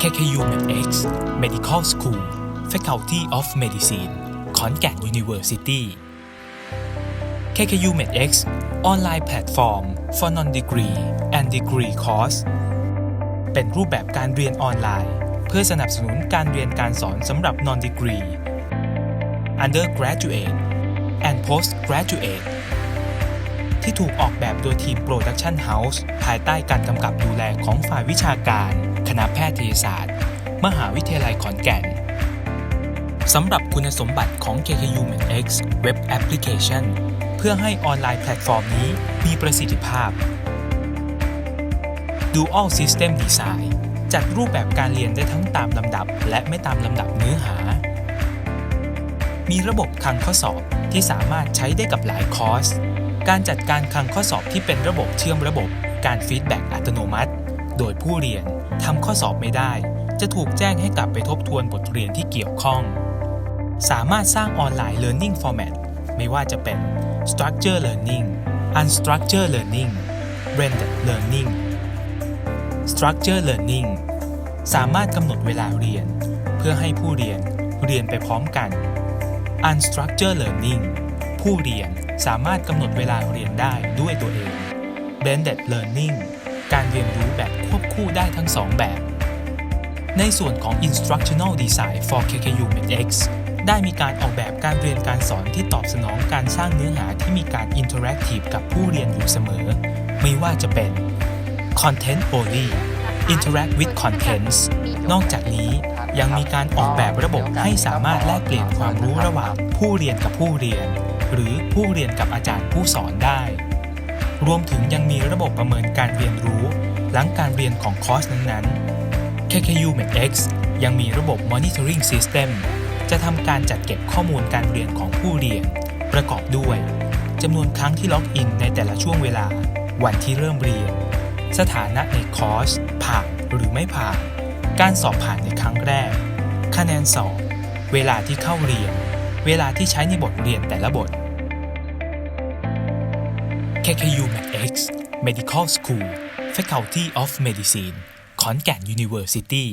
KKU MedX Medical School Faculty of Medicine ขอนแก่น University KKU MedX ออนไลน์แพลตฟอร์ม for non-degree and degree course เป็นรูปแบบการเรียนออนไลน์ เพื่อสนับสนุนการเรียนการสอนสำหรับ non-degree undergraduate and postgraduate ที่ถูกออกแบบโดยทีม Production House ภายใต้การกำกับดูแลของฝ่ายวิชาการ คณะแพทยศาสตร์ มหาวิทยาลัยขอนแก่นสำหรับคุณสมบัติของ KKU MedX Web Application เพื่อให้ออนไลน์แพลตฟอร์มนี้มีประสิทธิภาพ Dual System Design จัดรูปแบบการเรียนได้ทั้งตามลำดับ และไม่ตามลำดับเนื้อหา มีระบบคลังข้อสอบที่สามารถใช้ได้กับหลายคอร์ส การจัดการคลังข้อสอบที่เป็นระบบเชื่อมระบบ การฟีดแบ็กอัตโนมัติ โดยผู้เรียน ทำข้อสอบไม่ได้ จะถูกแจ้งให้กลับไปทบทวนบทเรียนที่เกี่ยวข้อง สามารถสร้างออนไลน์ Learning Format ไม่ว่าจะเป็น Structure Learning Unstructured Learning Blended Learning Structure Learning สามารถกำหนดเวลาเรียน เพื่อให้ผู้เรียนเรียนไปพร้อมกัน Unstructured Learning ผู้เรียนสามารถกำหนดเวลาเรียนได้ด้วยตัวเอง Blended Learning การเรียนรู้แบบควบคู่ได้ทั้งสองแบบ ในส่วนของ Instructional Design for KKU MedX ได้มีการออกแบบการเรียนการสอนที่ตอบสนองการสร้างเนื้อหาที่มีการ Interactive กับผู้เรียนอยู่เสมอ ไม่ว่าจะเป็น Content Only Interact with Contents นอกจากนี้ยังมีการออกแบบระบบให้สามารถแลกเปลี่ยนความรู้ระหว่างผู้เรียนกับผู้เรียน หรือผู้เรียนกับอาจารย์ผู้สอนได้ รวมถึงยังมีระบบประเมินการเรียนรู้ หลังการเรียนของคอร์สนั้นๆ KKU MedX ยังมีระบบ Monitoring System จะทำการจัดเก็บข้อมูลการเรียนของผู้เรียน ประกอบด้วยจำนวนครั้งที่ล็อกอินในแต่ละช่วงเวลา วันที่เริ่มเรียน สถานะในคอร์ส ผ่านหรือไม่ผ่าน การสอบผ่านในครั้งแรก คะแนนสอบ เวลาที่เข้าเรียน เวลาที่ใช้ในบทเรียนแต่ละบท KKU MedX Medical School Faculty of Medicine ขอนแก่น University